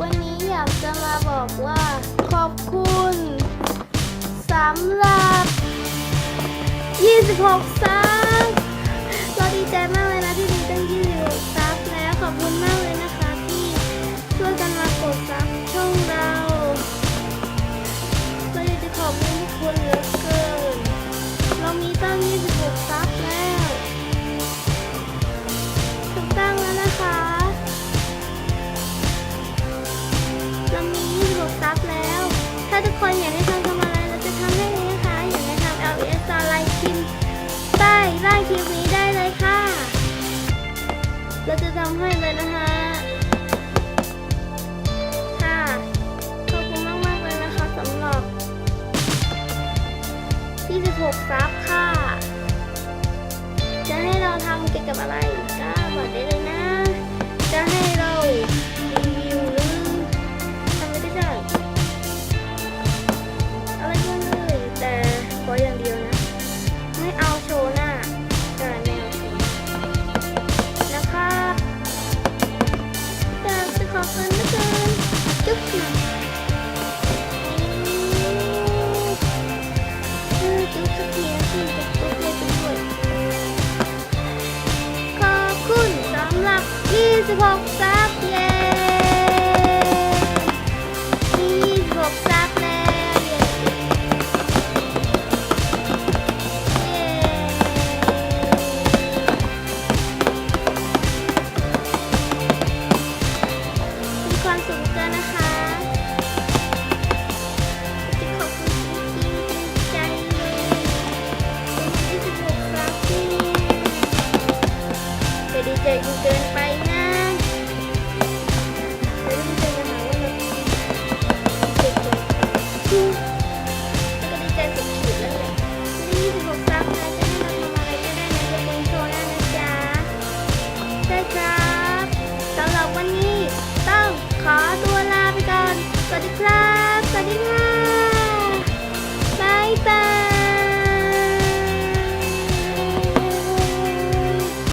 วันนี้อยากจะมาบอกว่า ขอบคุณสำหรับ 26ซับ จำให้เลยนะคะค่ะขอบคุณมากๆเลยนะคะสำหรับที่16ซับ ทุกทีที่จะช่วยกันด้วยขอบคุณสหรับ 26ซับเย้26ซับ